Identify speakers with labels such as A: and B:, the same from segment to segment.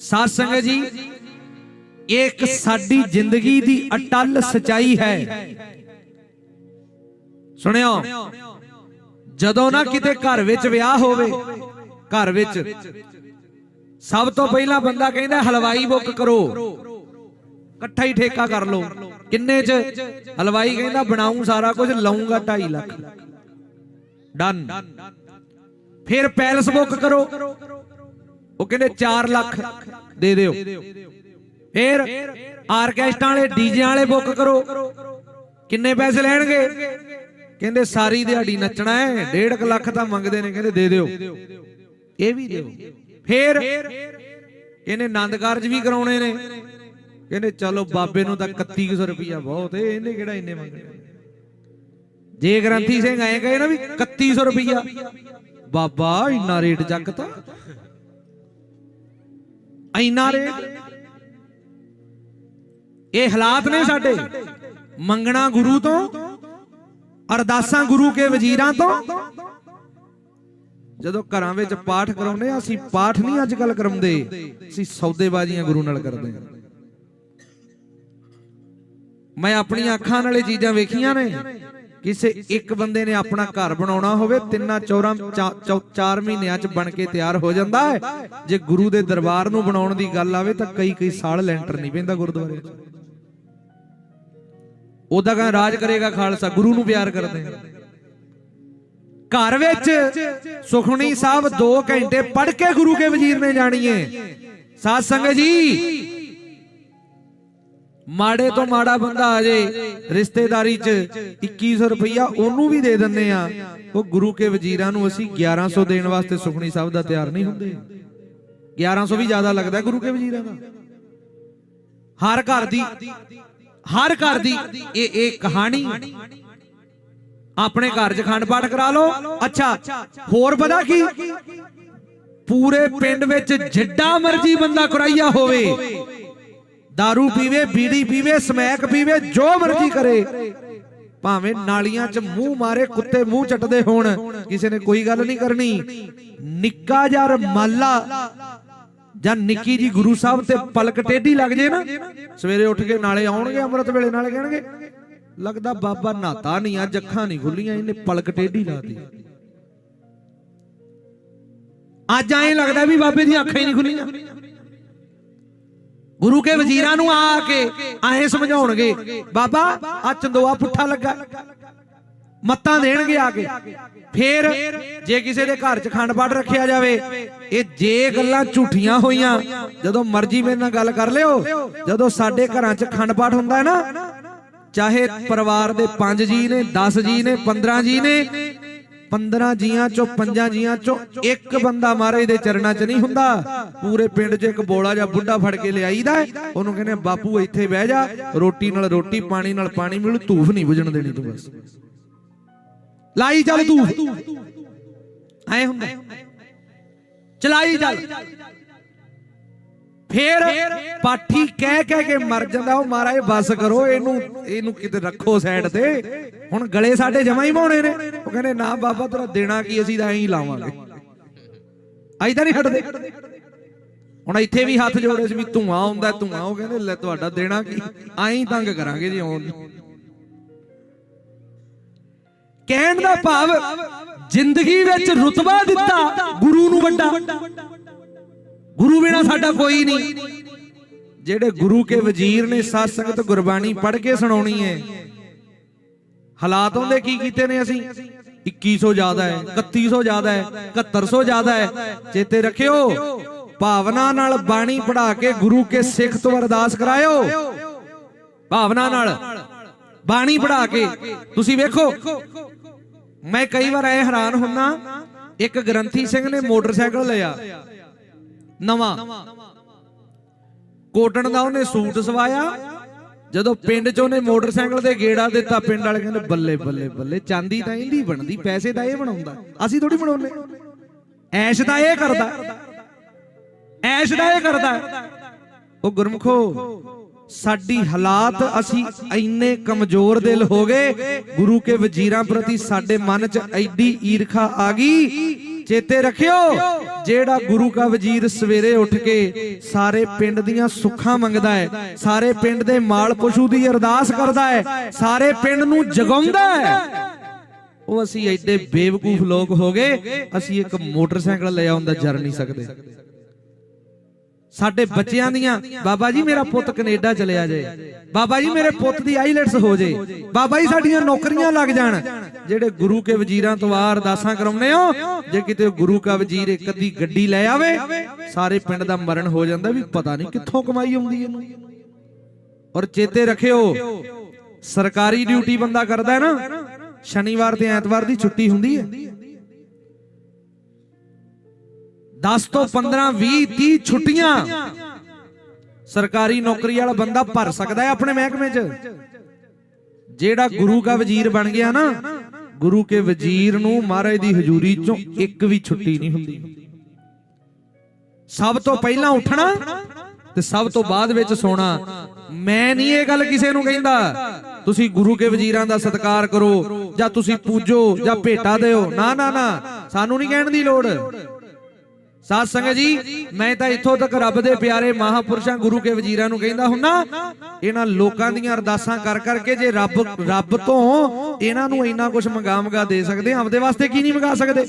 A: ਸਾਧ ਸੰਗਤ ਜੀ ਇਹ ਇੱਕ ਸਾਡੀ ਜ਼ਿੰਦਗੀ ਦੀ ਅਟਲ ਸਚਾਈ ਹੈ। ਸੁਣਿਓ, ਜਦੋਂ ਨਾ ਕਿਤੇ ਘਰ ਵਿੱਚ ਵਿਆਹ ਹੋਵੇ, ਘਰ ਵਿੱਚ ਸਭ ਤੋਂ ਪਹਿਲਾਂ ਬੰਦਾ ਕਹਿੰਦਾ, ਹਲਵਾਈ ਬੁੱਕ ਕਰੋ। ਇਕੱਠਾ ਹੀ ਠੇਕਾ ਕਰ ਲਓ। ਕਿੰਨੇ ਚ? ਹਲਵਾਈ ਕਹਿੰਦਾ ਬਣਾਉਂ ਸਾਰਾ ਕੁਝ ਲਾਉਂਗਾ 2.5 ਲੱਖ। ਡਨ ਫਿਰ ਪੈਲਸ ਬੁੱਕ ਕਰੋ। ਉਹ ਕਹਿੰਦੇ 4 ਲੱਖ ਦੇ ਦਿਓ। ਫਿਰ ਆਰਕੈਸਟਰਾ ਵਾਲੇ ਡੀਜੇ ਵਾਲੇ ਬੁੱਕ ਕਰੋ। ਕਿੰਨੇ ਪੈਸੇ ਲੈਣਗੇ? ਕਹਿੰਦੇ ਸਾਰੀ ਦਿਹਾੜੀ ਨੱਚਣਾ ਹੈ 1.5 ਲੱਖ ਤਾਂ ਮੰਗਦੇ ਨੇ ਕਹਿੰਦੇ ਦੇ ਦਿਓ। ਇਹ ਵੀ ਦਿਓ। ਫਿਰ ਕਹਿੰਦੇ ਆਨੰਦ ਕਾਰਜ ਵੀ ਕਰਾਉਣੇ ਨੇ। ਕਹਿੰਦੇ ਚਲੋ ਬਾਬੇ ਨੂੰ ਤਾਂ 3100 ਰੁਪਇਆ ਬਹੁਤ ਏ ਇਹਨੇ ਕਿਹੜਾ ਇੰਨੇ ਮੰਗਣੇ ਜੇ ਗ੍ਰੰਥੀ ਸਿੰਘ ਐ ਕਹੇ ਨਾ ਵੀ 3100 ਰੁਪਇਆ ਬਾਬਾ ਇੰਨਾ ਰੇਟ ਚੱਕਤਾ। ਇੰਨਾ ਰੇਟ? ਇਹ ਹਾਲਾਤ ਨੇ ਸਾਡੇ। ਮੰਗਣਾ ਗੁਰੂ ਤੋਂ ਅਰਦਾਸਾਂ ਗੁਰੂ ਕੇ ਵਜ਼ੀਰਾਂ ਤੋਂ। ਜਦੋਂ ਘਰਾਂ ਵਿੱਚ ਪਾਠ ਕਰਾਉਂਦੇ ਆ ਅਸੀਂ ਪਾਠ ਨਹੀਂ ਅੱਜ ਕੱਲ ਕਰਾਉਂਦੇ। ਅਸੀਂ ਸੌਦੇਬਾਜ਼ੀਆਂ ਗੁਰੂ ਨਾਲ ਕਰਦੇ ਹਾਂ। ਮੈਂ ਆਪਣੀਆਂ ਅੱਖਾਂ ਨਾਲੇ ਚੀਜ਼ਾਂ ਵੇਖੀਆਂ ਨੇ। ਕਿਸੇ ਇੱਕ ਬੰਦੇ ਨੇ ਆਪਣਾ ਘਰ ਬਣਾਉਣਾ ਹੋਵੇ, ਤਿੰਨਾਂ ਚੌਰਾਂ ਚਾਰ ਮਹੀਨਿਆਂ ਚ ਬਣ ਕੇ ਤਿਆਰ ਹੋ ਜਾਂਦਾ ਹੈ। ਜੇ ਗੁਰੂ ਦੇ ਦਰਬਾਰ ਨੂੰ ਬਣਾਉਣ ਦੀ ਗੱਲ ਆਵੇ ਤਾਂ ਕਈ ਕਈ ਸਾਲ ਲੈਂਟਰ ਨਹੀਂ ਪੈਂਦਾ ਗੁਰਦੁਆਰੇ 'ਚ। ਉਹਦਾ ਕਹਾਂ ਰਾਜ ਕਰੇਗਾ ਖਾਲਸਾ, ਗੁਰੂ ਨੂੰ ਪਿਆਰ ਕਰਦੇ ਆ। ਘਰ ਵਿੱਚ ਸੁਖਣੀ ਸਾਹਿਬ 2 ਘੰਟੇ ਪੜ੍ਹ ਕੇ ਗੁਰੂ ਕੇ ਵਜ਼ੀਰ ਨੇ ਜਾਣੀਏ ਸਾਧ ਸੰਗਤ ਜੀ ਮਾੜੇ ਤੋਂ ਮਾੜਾ ਬੰਦਾ ਆ ਜੇ, ਰਿਸ਼ਤੇਦਾਰੀ 'ਚ 2100 ਰੁਪਈਆ ਉਹਨੂੰ ਵੀ ਦੇ ਦਿੰਨੇ ਆ। ਉਹ ਗੁਰੂ ਕੇ ਵਜ਼ੀਰਾਂ ਨੂੰ ਅਸੀਂ 1100 ਦੇਣ ਵਾਸਤੇ ਸੁਖਣੀ ਸਾਹਿਬ ਦਾ ਤਿਆਰ ਨਹੀਂ ਹੁੰਦੇ। 1100 ਵੀ ਜ਼ਿਆਦਾ ਲੱਗਦਾ ਗੁਰੂ ਕੇ ਵਜ਼ੀਰਾਂ ਦਾ। ਹਰ ਘਰ ਦੀ, ਹਰ ਘਰ ਦੀ ਇਹ ਇਹ ਕਹਾਣੀ। ਆਪਣੇ ਘਰ 'ਚ ਖੰਡ ਪਾਠ ਕਰਾ ਲਓ। ਅੱਛਾ, ਹੋਰ ਪਤਾ ਕੀ? ਪੂਰੇ ਪਿੰਡ ਵਿੱਚ ਜਿੱਡਾ ਮਰਜ਼ੀ ਬੰਦਾ ਕਰਾਈਆ ਹੋਵੇ। दारू ਪੀਵੇ ਬੀੜੀ ਪੀਵੇ ਸਮੈਕ ਪੀਵੇ ਜੋ ਮਰਜ਼ੀ ਕਰੇ ਭਾਵੇਂ ਨਾਲੀਆਂ 'ਚ ਮੂੰਹ ਮਾਰੇ ਕੁੱਤੇ ਮੂੰਹ ਚੱਟਦੇ ਹੋਣ ਕਿਸੇ ਨੇ ਕੋਈ ਗੱਲ ਨਹੀਂ ਕਰਨੀ ਨਿੱਕਾ ਜਿਹਾ ਰਮਾਲਾ ਜਾਂ ਨਿੱਕੀ ਜੀ ਗੁਰੂ ਸਾਹਿਬ ਤੇ ਪਲਕ ਟੇਢੀ ਲੱਗ ਜੇ ਨਾ ਸਵੇਰੇ ਉੱਠ ਕੇ ਨਾਲੇ ਆਉਣਗੇ ਅੰਮ੍ਰਿਤ ਵੇਲੇ ਨਾਲੇ ਕਹਿਣਗੇ ਲੱਗਦਾ ਬਾਬਾ ਨਾਤਾ ਨਹੀਂ ਅੱਜ ਅੱਖਾਂ ਨਹੀਂ ਖੁੱਲੀਆਂ ਇਹਨੇ ਪਲਕ ਟੇਢੀ ਲਾਤੀ ਅੱਜ ਐਂ ਲੱਗਦਾ ਵੀ ਬਾਬੇ ਦੀਆਂ ਅੱਖਾਂ ਹੀ ਨਹੀਂ ਖੁੱਲੀਆਂ ਗੁਰੂ ਕੇ ਵਜ਼ੀਰਾਂ ਨੂੰ ਆ ਕੇ ਐਂ ਸਮਝਾਉਣਗੇ, ਬਾਬਾ ਆ ਚੰਦੋਆ ਪੁੱਠਾ ਲੱਗਾ। ਮੱਤਾਂ ਦੇਣਗੇ ਆ ਕੇ। ਫੇਰ ਜੇ ਕਿਸੇ ਦੇ ਘਰ 'ਚ ਖੰਡ ਪਾਠ ਰੱਖਿਆ ਜਾਵੇ, ਇਹ ਜੇ ਗੱਲਾਂ ਝੂਠੀਆਂ ਹੋਈਆਂ, ਜਦੋਂ ਮਰਜ਼ੀ ਮੇਰੇ ਨਾਲ ਗੱਲ ਕਰ ਲਿਓ, ਜਦੋਂ ਸਾਡੇ ਘਰਾਂ 'ਚ ਖੰਡ ਪਾਠ ਹੁੰਦਾ ਹੈ ਨਾ, ਚਾਹੇ ਪਰਿਵਾਰ ਦੇ 5 ਜੀ ਨੇ 10 ਜੀ ਨੇ 15 ਜੀ ਨੇ 15 ਜੀਆਂ ਚੋਂ ਪੰਜਾਂ ਜੀਆਂ ਚੋਂ ਇੱਕ ਬੰਦਾ ਮਹਾਰਾਜ ਦੇ ਚਰਨਾਂ 'ਚ ਨਹੀਂ ਹੁੰਦਾ। ਪੂਰੇ ਪਿੰਡ 'ਚ ਇੱਕ ਬੋਲਾ ਜਾਂ ਬੁੱਢਾ ਫੜ ਕੇ ਲਿਆਈਦਾ ਹੈ। ਉਹਨੂੰ ਕਹਿੰਦੇ, ਬਾਪੂ, ਇੱਥੇ ਬਹਿ ਜਾ। ਰੋਟੀ ਨਾਲ ਰੋਟੀ, ਪਾਣੀ ਨਾਲ ਪਾਣੀ ਮਿਲੂ। ਧੂਫ ਨਹੀਂ ਬੁਝਣ ਦੇਣੀ ਤੂੰ ਬਸ। ਲਾਈ ਚੱਲ ਤੂੰ ਐ ਹੁੰਦਾ। ਚਲਾਈ ਚੱਲ। ਫੇਰ ਪਾਠੀ ਕਹਿ ਕਹਿ ਕੇ ਮਰ ਜਾਂਦਾ ਉਹ ਮਹਾਰਾਜ ਬਸ ਕਰੋ ਇਹਨੂੰ ਇਹਨੂੰ ਕਿਤੇ ਰੱਖੋ ਸਾਈਡ ਤੇ। ਹੁਣ ਗਲੇ ਸਾਡੇ ਜਮਾ ਹੀ ਪਾਉਣੇ ਨੇ। ਉਹ ਕਹਿੰਦੇ ਨਾ ਬਾਬਾ ਤੇਰਾ ਦੇਣਾ ਕੀ ਅਸੀਂ ਤਾਂ ਐਂ ਹੀ ਲਾਵਾਂਗੇ। ਤਾਂ ਨਹੀਂ ਹਟਦੇ। ਹੁਣ ਇੱਥੇ ਵੀ ਹੱਥ ਜੋੜੇ ਸੀ ਵੀ ਧੂਆਂ ਆਉਂਦਾ ਧੂਆਂ ਉਹ ਕਹਿੰਦੇ ਲੈ ਤੁਹਾਡਾ ਦੇਣਾ ਕੀ? ਐਂ ਹੀ ਤੰਗ ਕਰਾਂਗੇ ਜੀ ਆਉਣ ਕਹਿਣ ਦਾ ਭਾਵ ਜ਼ਿੰਦਗੀ ਵਿੱਚ ਰੁਤਬਾ ਦਿੱਤਾ ਸਾਡਾ ਕੋਈ ਨਹੀਂ। ਜਿਹੜੇ ਗੁਰੂ ਕੇ ਵਜ਼ੀਰ ਨੇ ਸਾਧ ਸੰਗਤ ਗੁਰਬਾਣੀ ਪੜ੍ਹ ਕੇ ਸੁਣਾਉਣੀ ਹੈ, ਹਾਲਾਤ ਉਹਦੇ ਕੀ ਕੀਤੇ ਨੇ ਅਸੀਂ? 2100 ਜ਼ਿਆਦਾ ਹੈ 3100 ਜ਼ਿਆਦਾ ਹੈ 7100 ਜ਼ਿਆਦਾ ਹੈ। ਚੇਤੇ ਰੱਖਿਓ, ਭਾਵਨਾ ਨਾਲ ਬਾਣੀ ਪੜਾ ਕੇ ਗੁਰੂ ਕੇ ਸਿੱਖ ਤੋਂ ਅਰਦਾਸ ਕਰਾਇਓ। ਭਾਵਨਾ ਨਾਲ, ਬਾਣੀ ਪੜਾ ਕੇ। ਤੁਸੀਂ ਵੇਖੋ, ਮੈਂ ਕਈ ਵਾਰ ਐ ਹੈਰਾਨ ਹੁੰਨਾ ਇੱਕ ਗ੍ਰੰਥੀ ਸਿੰਘ ਨੇ ਮੋਟਰਸਾਈਕਲ ਲਿਆ। ਨਵਾਂ। ਕੋਟਣ ਦਾ ਉਹਨੇ ਸੂਟ ਸਵਾਇਆ। ਜਦੋਂ ਪਿੰਡ 'ਚ ਉਹਨੇ ਮੋਟਰਸਾਈਕਲ ਤੇ ਗੇੜਾ ਦਿੱਤਾ, ਪਿੰਡ ਵਾਲੇ ਕਹਿੰਦੇ, ਬੱਲੇ ਬੱਲੇ ਬੱਲੇ, ਚਾਂਦੀ ਤਾਂ ਇਹਦੀ ਬਣਦੀ, ਪੈਸੇ ਤਾਂ ਇਹ ਬਣਾਉਂਦਾ। ਅਸੀਂ ਥੋੜੀ ਬਣਾਉਨੇ ਐਸ਼ ਤਾਂ ਇਹ ਕਰਦਾ। ਐਸ਼ ਦਾ ਇਹ ਕਰਦਾ। ਉਹ ਗੁਰਮਖੋ, ਸਾਡੀ ਹਾਲਾਤ ਅਸੀਂ ਇੰਨੇ ਕਮਜ਼ੋਰ ਦਿਲ ਹੋ ਗਏ। ਗੁਰੂ ਕੇ ਵਜ਼ੀਰਾਂ ਪ੍ਰਤੀ ਸਾਡੇ ਮਨ 'ਚ ਐਡੀ ਈਰਖਾ ਆ ਗਈ। ਚੇਤੇ ਰੱਖਿਓ, ਜਿਹੜਾ ਗੁਰੂ ਕਾ ਵਜ਼ੀਰ ਸਵੇਰੇ ਉੱਠ ਕੇ ਸਾਰੇ ਪਿੰਡ ਦੀਆਂ ਸੁੱਖਾਂ ਮੰਗਦਾ ਹੈ, ਸਾਰੇ ਪਿੰਡ ਦੇ ਮਾਲ ਪਸ਼ੂ ਦੀ ਅਰਦਾਸ ਕਰਦਾ ਹੈ, ਸਾਰੇ ਪਿੰਡ ਨੂੰ ਜਗਾਉਂਦਾ ਹੈ। ਉਹ ਅਸੀਂ ਐਡੇ ਬੇਵਕੂਫ ਲੋਕ ਹੋ ਗਏ, ਅਸੀਂ ਇੱਕ ਮੋਟਰਸਾਈਕਲ ਲੈ ਆਉਣ ਦਾ ਜਰ ਨਹੀਂ ਸਕਦੇ। ਸਾਡੇ ਬੱਚਿਆਂ ਦੀਆਂ ਬਾਬਾ ਜੀ ਮੇਰਾ ਪੁੱਤ ਕੈਨੇਡਾ ਚਲਿਆ ਜਾਏ ਬਾਬਾ ਜੀ ਮੇਰੇ ਪੁੱਤ ਦੀ ਆਈਲੈਟਸ ਹੋ ਜੇ। ਬਾਬਾ ਜੀ ਸਾਡੀਆਂ ਨੌਕਰੀਆਂ ਲੱਗ ਜਾਣ। ਜਿਹੜੇ ਗੁਰੂ ਕੇ ਵਜ਼ੀਰਾਂ ਤੋਂ ਆ ਅਰਦਾਸਾਂ ਕਰਾਉਂਦੇ ਹੋ ਜੇ ਕਿਤੇ ਗੁਰੂ ਕਾ ਵਜ਼ੀਰ ਇੱਕ ਅੱਧੀ ਗੱਡੀ ਲੈ ਆਵੇ ਸਾਰੇ ਪਿੰਡ ਦਾ ਮਰਨ ਹੋ ਜਾਂਦਾ ਵੀ ਪਤਾ ਨਹੀਂ ਕਿੱਥੋਂ ਕਮਾਈ ਆਉਂਦੀ ਇਹਨੂੰ। ਔਰ ਚੇਤੇ ਰੱਖਿਓ ਸਰਕਾਰੀ ਡਿਊਟੀ ਬੰਦਾ ਕਰਦਾ ਹੈ ਨਾ ਸ਼ਨੀਵਾਰ ਤੇ ਐਤਵਾਰ ਦੀ ਛੁੱਟੀ ਹੁੰਦੀ ਹੈ। 10 ਤੋਂ 15 20 30 ਛੁੱਟੀਆਂ। ਸਰਕਾਰੀ ਨੌਕਰੀ ਵਾਲਾ ਬੰਦਾ ਭਰ ਸਕਦਾ ਹੈ ਆਪਣੇ ਮਹਿਕਮੇ 'ਚ? ਜਿਹੜਾ ਗੁਰੂ ਦਾ ਵਜ਼ੀਰ ਬਣ ਗਿਆ ਨਾ ਗੁਰੂ ਕੇ ਵਜ਼ੀਰ ਨੂੰ ਮਹਾਰਾਜ ਦੀ ਹਜ਼ੂਰੀ 'ਚੋਂ ਇੱਕ ਵੀ ਛੁੱਟੀ ਨਹੀਂ ਹੁੰਦੀ। ਸਭ ਤੋਂ ਪਹਿਲਾਂ ਉੱਠਣਾ ਤੇ ਸਭ ਤੋਂ ਬਾਅਦ ਵਿੱਚ ਸੋਣਾ। ਮੈਂ ਨਹੀਂ ਇਹ ਗੱਲ ਕਿਸੇ ਨੂੰ ਕਹਿੰਦਾ ਤੁਸੀਂ ਗੁਰੂ ਕੇ ਵਜ਼ੀਰਾਂ ਦਾ ਸਤਿਕਾਰ ਕਰੋ ਜਾਂ ਤੁਸੀਂ ਪੂਜੋ ਜਾਂ ਭੇਟਾ ਦਿਓ। ਨਾ ਨਾ ਨਾ ਸਾਨੂੰ ਨਹੀਂ ਕਹਿਣ ਦੀ ਲੋੜ। ਸਾਧ ਸੰਗਤ ਜੀ ਮੈਂ ਤਾਂ ਇੱਥੋਂ ਤੱਕ ਰੱਬ ਦੇ ਪਿਆਰੇ ਮਹਾਪੁਰਸ਼ਾਂ ਗੁਰੂ ਕੇ ਵਜ਼ੀਰਾਂ ਨੂੰ ਕਹਿੰਦਾ ਹੁੰਨਾ ਇਹਨਾਂ ਲੋਕਾਂ ਦੀਆਂ ਅਰਦਾਸਾਂ ਕਰ ਕਰਕੇ ਜੇ ਰੱਬ ਰੱਬ ਤੋਂ ਇਹਨਾਂ ਨੂੰ ਇੰਨਾ ਕੁਝ ਮੰਗਾ ਮੰਗਾ ਦੇ ਸਕਦੇ ਆਪਦੇ ਵਾਸਤੇ ਕੀ ਨਹੀਂ ਮੰਗਾ ਸਕਦੇ?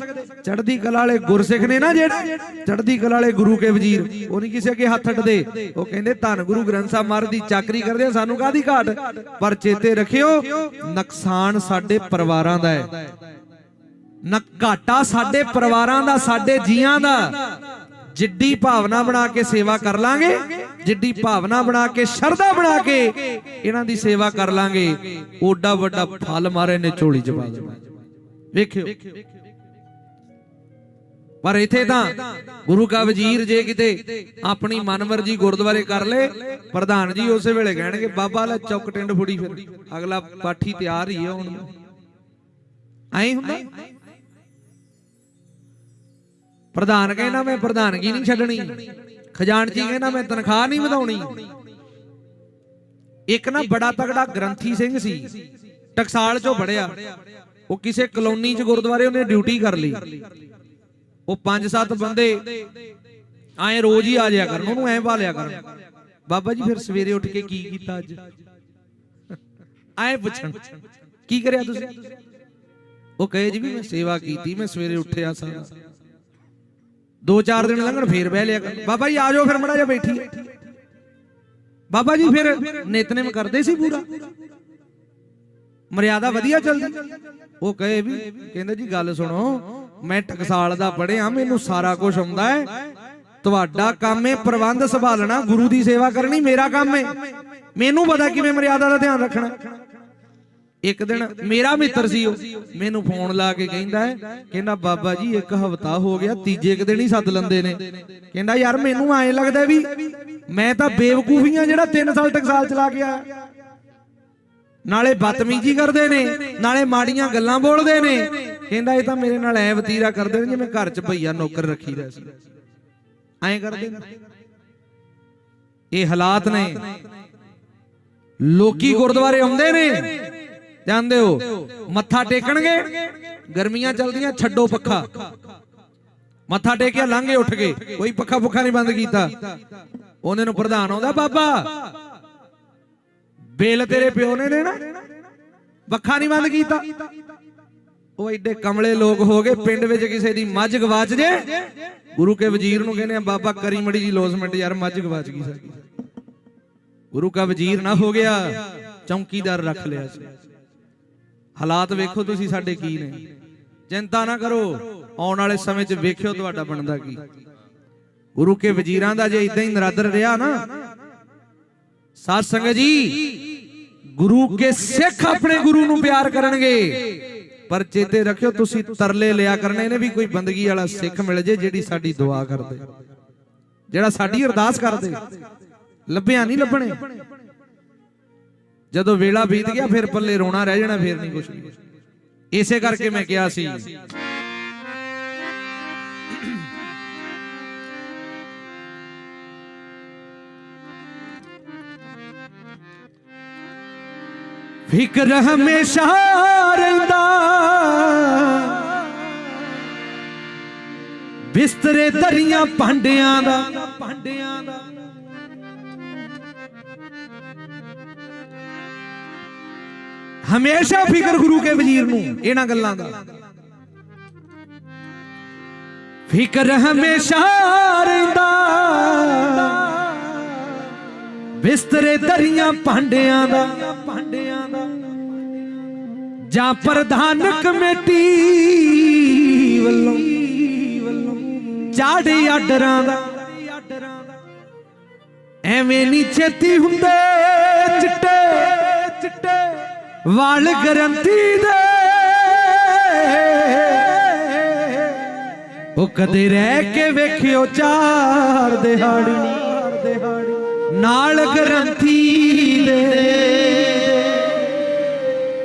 A: ਚੜ੍ਹਦੀ ਕਲਾ ਵਾਲੇ ਗੁਰਸਿੱਖ ਨੇ ਨਾ ਜਿਹੜੇ ਚੜ੍ਹਦੀ ਕਲਾ ਵਾਲੇ ਗੁਰੂ ਕੇ ਵਜ਼ੀਰ ਉਹ ਨਹੀਂ ਕਿਸੇ ਅੱਗੇ ਹੱਥ ਅੱਡਦੇ ਉਹ ਕਹਿੰਦੇ ਧੰਨ ਗੁਰੂ ਗ੍ਰੰਥ ਸਾਹਿਬ ਮਹਾਰਾਜ ਦੀ ਚਾਕਰੀ ਕਰਦੇ ਆ, ਸਾਨੂੰ ਕਾਦੀ ਘਾਟ? ਪਰ ਚੇਤੇ ਰੱਖਿਓ ਨੁਕਸਾਨ ਸਾਡੇ ਪਰਿਵਾਰਾਂ ਦਾ ਹੈ। ਨਾ ਘਾਟਾ ਸਾਡੇ ਪਰਿਵਾਰਾਂ ਦਾ, ਸਾਡੇ ਜੀਆਂ ਦਾ। ਜਿੱਡੀ ਭਾਵਨਾ ਬਣਾ ਕੇ ਸੇਵਾ ਕਰ ਲਾਂਗੇ, ਜਿੱਡੀ ਭਾਵਨਾ ਬਣਾ ਕੇ ਸ਼ਰਧਾ ਬਣਾ ਕੇ ਇਹਨਾਂ ਦੀ ਸੇਵਾ ਕਰ ਲਾਂਗੇ। ਓਡਾ ਵੱਡਾ ਫਲ ਮਾਰੇ ਨੇ ਝੋਲੀ ਚ ਪਾ ਵੇਖਿਓ। ਪਰ ਇਥੇ ਤਾਂ ਗੁਰੂ ਕਾ ਵਜ਼ੀਰ ਜੇ ਕਿਤੇ ਆਪਣੀ ਮਨਮਰਜ਼ੀ ਗੁਰਦੁਆਰੇ ਕਰ ਲੇ, ਪ੍ਰਧਾਨ ਜੀ ਉਸੇ ਵੇਲੇ ਕਹਿਣਗੇ, ਬਾਬਾ ਲੈ ਚੌਕ ਟਿੰਡ ਫੁੜੀ ਫਿਰ। ਅਗਲਾ ਪਾਠੀ ਤਿਆਰ ਹੀ ਹੈ ਹੁਣ। ਐਂ ਹੁੰਦਾ? ਪ੍ਰਧਾਨ ਕਹਿੰਦਾ ਮੈਂ ਪ੍ਰਧਾਨਗੀ ਨਹੀਂ ਛੱਡਣੀ। ਖਜ਼ਾਨਚੀ ਕਹਿੰਦਾ ਮੈਂ ਤਨਖਾਹ ਨਹੀਂ ਵਧਾਉਣੀ। ਇੱਕ ਨਾ ਬੜਾ ਤਗੜਾ ਗ੍ਰੰਥੀ ਸਿੰਘ ਸੀ। ਟਕਸਾਲ ਚੋਂ ਬੜਿਆ ਉਹ ਕਿਸੇ ਕਲੋਨੀ 'ਚ ਗੁਰਦੁਆਰੇ ਉਹਨੇ ਡਿਊਟੀ ਕਰ ਲਈ। ਉਹ ਪੰਜ ਸੱਤ ਬੰਦੇ ਐਂ ਰੋਜ਼ ਹੀ ਆ ਜਾਇਆ ਕਰਨ ਉਹਨੂੰ ਐਂ ਭਾਲਿਆ ਕਰਨ। ਬਾਬਾ ਜੀ ਫਿਰ ਸਵੇਰੇ ਉੱਠ ਕੇ ਕੀ ਕੀਤਾ ਅੱਜ? ਐਂ ਪੁੱਛਣ। ਕੀ ਕਰਿਆ ਤੁਸੀਂ? ਉਹ ਕਹੇ ਜੀ ਵੀ ਮੈਂ ਸੇਵਾ ਕੀਤੀ ਮੈਂ ਸਵੇਰੇ ਉੱਠਿਆ ਸਾਰਾ ਦੋ ਚਾਰ ਦਿਨ ਲੰਘਣ, ਫੇਰ ਬਹਿ ਲਿਆ ਬਾਬਾ ਜੀ, ਆ ਜਾਓ ਫਿਰ ਮੜਾ ਜਾ ਬੈਠੀ। ਬਾਬਾ ਜੀ ਫਿਰ ਨਿਤਨੇਮ ਕਰਦੇ ਸੀ ਪੂਰਾ। ਮਰਿਆਦਾ ਵਧੀਆ ਚੱਲਦੀ। ਉਹ ਕਹੇ ਵੀ, ਕਹਿੰਦੇ ਜੀ, ਗੱਲ ਸੁਣੋ, ਮੈਂ ਟਕਸਾਲ ਦਾ ਪੜਿਆ ਮੈਨੂੰ ਸਾਰਾ ਕੁਝ ਆਉਂਦਾ ਹੈ। ਤੁਹਾਡਾ ਕੰਮ ਹੈ ਪ੍ਰਬੰਧ ਸੰਭਾਲਣਾ, ਗੁਰੂ ਦੀ ਸੇਵਾ ਕਰਨੀ, ਮੇਰਾ ਕੰਮ ਹੈ। ਮੈਨੂੰ ਪਤਾ ਕਿਵੇਂ ਮਰਿਆਦਾ ਦਾ ਧਿਆਨ ਰੱਖਣਾ। ਇੱਕ ਦਿਨ ਮੇਰਾ ਮਿੱਤਰ ਸੀ ਉਹ। ਮੈਨੂੰ ਫੋਨ ਲਾ ਕੇ ਕਹਿੰਦਾ ਹੈ ਕਹਿੰਦਾ ਬਾਬਾ ਜੀ ਇੱਕ ਹਫਤਾ ਹੋ ਗਿਆ ਤੀਜੇ ਕੁ ਦਿਨ ਹੀ ਸੱਦ ਲੈਂਦੇ ਨੇ। ਕਹਿੰਦਾ ਯਾਰ ਮੈਨੂੰ ਐਂ ਲੱਗਦਾ ਵੀ ਮੈਂ ਤਾਂ ਬੇਵਕੂਫੀਆਂ ਜਿਹੜਾ 3 ਸਾਲ ਤੱਕ ਸਾਲ ਚਲਾ ਆਇਆ ਨਾਲੇ ਬਦਤਮੀਜੀ ਕਰਦੇ ਨੇ ਨਾਲੇ ਮਾੜੀਆਂ ਗੱਲਾਂ ਬੋਲਦੇ ਨੇ। ਕਹਿੰਦਾ ਇਹ ਤਾਂ ਮੇਰੇ ਨਾਲ ਐ ਵਤੀਰਾ ਕਰਦੇ ਨੇ ਜਿਵੇਂ ਘਰ 'ਚ ਭਈਆ ਨੌਕਰ ਰੱਖੀਦਾ ਸੀ। ਐਂ ਕਰਦੇ ਨੇ। ਇਹ ਹਾਲਾਤ ਨੇ। ਲੋਕੀ ਗੁਰਦੁਆਰੇ ਆਉਂਦੇ ਨੇ। ਜਾਂਦੇ ਹੋ ਮੱਥਾ ਟੇਕਣਗੇ? ਗਰਮੀਆਂ ਚਲਦੀਆਂ ਛੱਡੋ ਪੱਖਾ। ਮੱਥਾ ਟੇਕਿਆ ਲੰਘੇ ਉੱਠ ਗਏ ਕੋਈ ਪੱਖਾ ਪੁੱਖਾ ਨਹੀਂ ਬੰਦ ਕੀਤਾ। ਉਹਨੇ ਨੂੰ ਪ੍ਰਧਾਨ ਆਉਂਦਾ ਬਾਬਾ ਬੇਲ ਤੇਰੇ ਪਿਓ ਨੇ ਦੇਣਾ। ਪੱਖਾ ਨਹੀਂ ਬੰਦ ਕੀਤਾ। ਉਹ ਐਡੇ ਕਮਲੇ ਲੋਕ ਹੋ ਗਏ ਪਿੰਡ ਵਿੱਚ ਕਿਸੇ ਦੀ ਮੱਝ ਗਵਾਚ ਜੇ। ਗੁਰੂ ਕੇ ਵਜ਼ੀਰ ਨੂੰ ਕਹਿੰਦੇ ਆ ਬਾਬਾ ਕਰੀ ਮੜੀ ਜੀ ਲੋਸਮੈਂਟ ਯਾਰ ਮੱਝ ਗਵਾਚ ਗਈ ਸਾਡੀ। ਗੁਰੂ ਕਾ ਵਜ਼ੀਰ ਨਾ ਹੋ ਗਿਆ ਚੌਂਕੀਦਾਰ ਰੱਖ ਲਿਆ ਸੀ। ਹਾਲਾਤ ਵੇਖੋ ਤੁਸੀਂ ਸਾਡੇ ਕੀ ਨੇ। ਚਿੰਤਾ ਨਾ ਕਰੋ, ਆਉਣ ਵਾਲੇ ਸਮੇਂ 'ਚ ਵੇਖਿਓ ਤੁਹਾਡਾ ਬਣਦਾ ਕੀ। ਗੁਰੂ ਕੇ ਵਜ਼ੀਰਾਂ ਦਾ ਜੇ ਇਦਾਂ ਹੀ ਨਰਾਦਰ ਰਿਹਾ ਨਾ, ਸਾਧ ਸੰਗਤ ਜੀ, ਗੁਰੂ ਕੇ ਸਿੱਖ ਆਪਣੇ ਗੁਰੂ ਨੂੰ ਪਿਆਰ ਕਰਨਗੇ। ਪਰ ਚੇਤੇ ਰੱਖਿਓ ਤੁਸੀਂ ਤਰਲੇ ਲਿਆ ਕਰਨੇ ਨੇ ਵੀ ਕੋਈ ਬੰਦਗੀ ਵਾਲਾ ਸਿੱਖ ਮਿਲ ਜੇ ਜਿਹੜੀ ਸਾਡੀ ਦੁਆ ਕਰਦੇ। ਜਿਹੜਾ ਸਾਡੀ ਅਰਦਾਸ ਕਰਦੇ। ਲੱਭਿਆ ਨਹੀਂ ਲੱਭਣੇ। ਜਦੋਂ ਵੇਲਾ ਬੀਤ ਗਿਆ ਫਿਰ ਪੱਲੇ ਰੋਣਾ ਰਹਿ ਜਾਣਾ ਫਿਰ ਨਹੀਂ ਕੁਝ ਇਸੇ ਕਰਕੇ ਮੈਂ ਕਿਹਾ ਸੀ। ਫਿਕਰ ਹਮੇਸ਼ਾ ਰਹਿੰਦਾ। ਬਿਸਤਰੇ ਧਰੀਆਂ ਭਾਂਡਿਆਂ ਦਾ। ਹਮੇਸ਼ਾ ਫਿਕਰ ਗੁਰੂ ਕੇ ਵਜ਼ੀਰ ਨੂੰ ਇਹਨਾਂ ਗੱਲਾਂ ਦਾ। ਫਿਕਰ ਹਮੇਸ਼ਾ ਰਹਿੰਦਾ। ਬਿਸਤਰੇ ਧਰੀਆਂ ਭਾਂਡਿਆਂ ਦਾ। ਭਾਂਡਿਆਂ ਦਾ ਜਾਂ ਪ੍ਰਧਾਨ ਕਮੇਟੀ ਵੱਲੋਂ ਚਾੜੇ ਆਡਰਾਂ ਦਾ। ਐਵੇਂ ਨਹੀਂ ਛੇਤੀ ਹੁੰਦੇ। ਵਾਲ ਗਰੰਟੀ ਦੇ। ਉਹ ਕਦੇ ਰਹਿ ਕੇ ਵੇਖਿਓ ਚਾਰ ਦਿਹਾੜੀ। ਨਾਲ ਗਰੰਟੀ ਦੇ।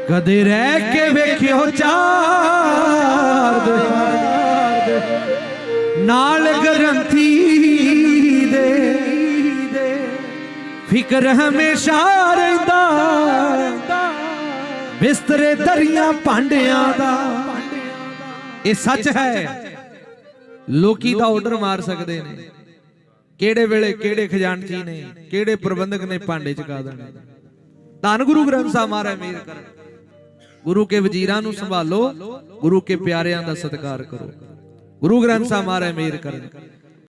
A: ਕਦੇ ਰਹਿ ਕੇ ਵੇਖਿਓ ਚਾਰ ਦਿਹਾੜੀ। ਨਾਲ ਗਰੰਟੀ ਦੇ। ਫਿਕਰ ਹਮੇਸ਼ਾ ਰਹਿੰਦਾ। ਬਿਸਤਰੇ ਦਰੀਆਂ ਭਾਂਡਿਆਂ ਦਾ। ਇਹ ਸੱਚ ਹੈ। ਲੋਕੀ ਦਾ ਆਰਡਰ ਮਾਰ ਸਕਦੇ ਨੇ। ਕਿਹੜੇ ਵੇਲੇ ਕਿਹੜੇ ਖਜ਼ਾਨਚੀ ਨੇ, ਕਿਹੜੇ ਪ੍ਰਬੰਧਕ ਨੇ ਭਾਂਡੇ ਚਕਾ ਦੇਣੇ। ਧੰਨ ਗੁਰੂ ਗ੍ਰੰਥ ਸਾਹਿਬ ਮਹਾਰਾਜ ਮੇਰ ਕਰ। ਗੁਰੂ ਕੇ ਵਜ਼ੀਰਾਂ ਨੂੰ ਸੰਭਾਲੋ, ਗੁਰੂ ਕੇ ਪਿਆਰਿਆਂ ਦਾ ਸਤਿਕਾਰ ਕਰੋ। ਗੁਰੂ ਗ੍ਰੰਥ ਸਾਹਿਬ ਮਹਾਰਾਜ ਮੇਰ ਕਰਨ